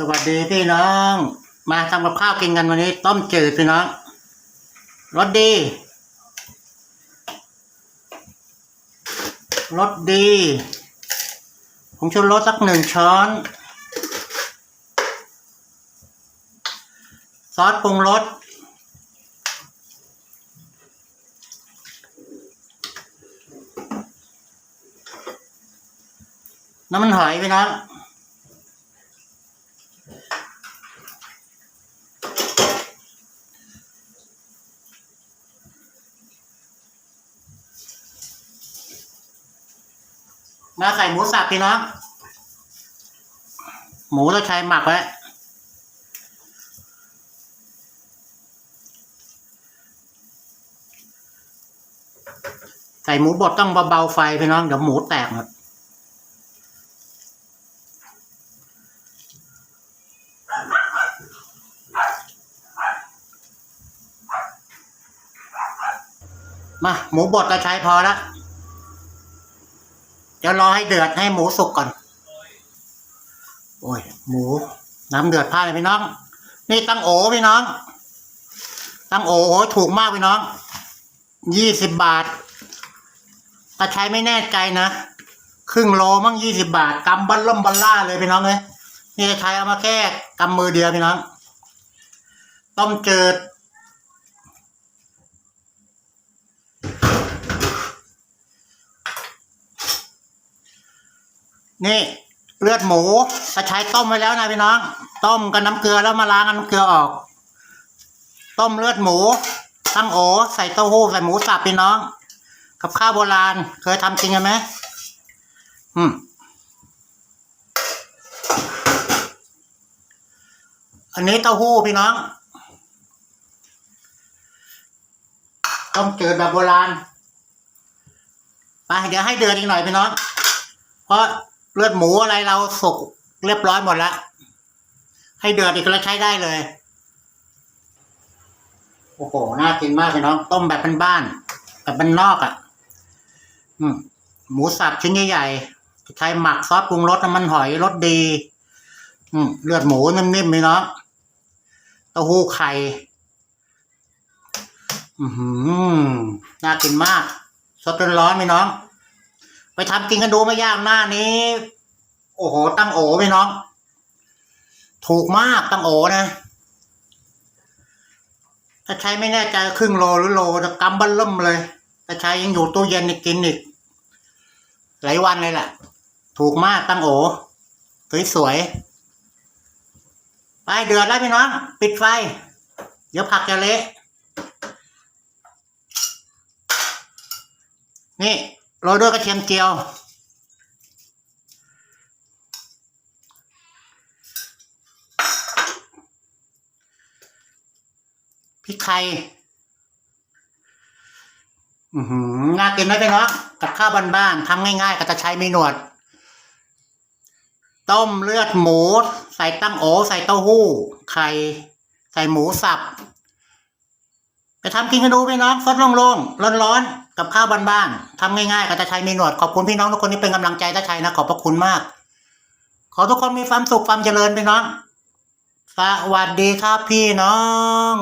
สวัสดีพี่น้อง มาทำกับข้าวกินกันวันนี้ ต้มจืดพี่น้องรสดีรสดีผงชูรสสักหนึ่งช้อน ซอสปรุงรสน้ำมันหอยพี่น้อง มาใส่หมูสับพี่น้อง หมูเราใช้หมักไว้ใส่หมูบดต้องเบาๆไฟพี่น้องเดี๋ยวหมูแตกหมดมาหมูบดเราใช้พอแล้ว เดี๋ยวรอให้เดือดให้หมูสุกก่อน โอ้ย หมู น้ำเดือดพลาดเลยพี่น้อง นี่ตั้งโอพี่น้อง ตั้งโอโหถูกมากพี่น้อง ยี่สิบบาทแต่ใช้ไม่แน่ใจนะ ครึ่งโลมั่งยี่สิบาทกำบัลล่มบัลล่าเลยพี่น้องเลยนี่ใช้เอามาแค่กำมือเดียวพี่น้อง ต้มจืด นี่เลือดหมูจะใช้ต้มไว้แล้วนะพี่น้อง ต้มกับน้ำเกลือแล้วมาล้างน้ำเกลือออก ต้มเลือดหมูตั้งโอใส่เต้าหู้ใส่หมูสับพี่น้อง กับข้าวโบราณ เคยทำจริงกันไหมอืมอันนี้เต้าหู้พี่น้อง ต้มจืดแบบโบราณไปเดี๋ยวให้เดือดอีกหน่อยพี่น้อง เพราะ เลือดหมูอะไรเราสุกเรียบร้อยหมดแล้ว ให้เดือดอีกแล้วใช้ได้เลย โอ้โห น่ากินมากเลยน้อง ต้มแบบเป็นบ้าน แบบเป็นนอกอะ่ะ อืม หมูสับชิ้นใหญ่ๆใช้หมักซอสปรุงรสน้ำมันหอยรสดี อืม เลือดหมูนิ่มๆเลยเนาะเต้าหู้ไข่ อือหือน่ากินมาก สดร้อนๆไหมน้อง ไปทำกินกันดูไม่ยากหน้านี้ โอ้โห ตั้งโอพี่น้อง ถูกมากตั้งโอนะ ถ้าใช้ไม่แน่ใจครึ่งโลหรือโลจะกำบัลล่มเลยถ้าใช้ยังอยู่ตู้เย็นกินอีกหลายวันเลยแหละถูกมากตั้งโอสวยๆไปเดือดแล้วพี่น้อง ปิดไฟ เดี๋ยวผักจะเละนี่ โรยด้วยกระเทียมเจียว พริกไทยน่ากินไหมพี่น้องกับข้าวบ้านๆทำง่ายๆ ก็จะใช้ไม่หนวด ต้มเลือดหมู ใส่ตั้งโอ ใส่เต้าหู้ ไข่ ใส่หมูสับ ไปทำกินกันดูพี่น้องสดโล่งๆ ร้อนๆ กับข้าวบ้านๆทำง่ายๆกับตาชัยมีหนวดขอบคุณพี่น้องทุกคนที่เป็นกำลังใจตาชัยนะขอบพระคุณมาก ขอทุกคนมีความสุขความเจริญพี่น้อง สวัสดีครับพี่น้อง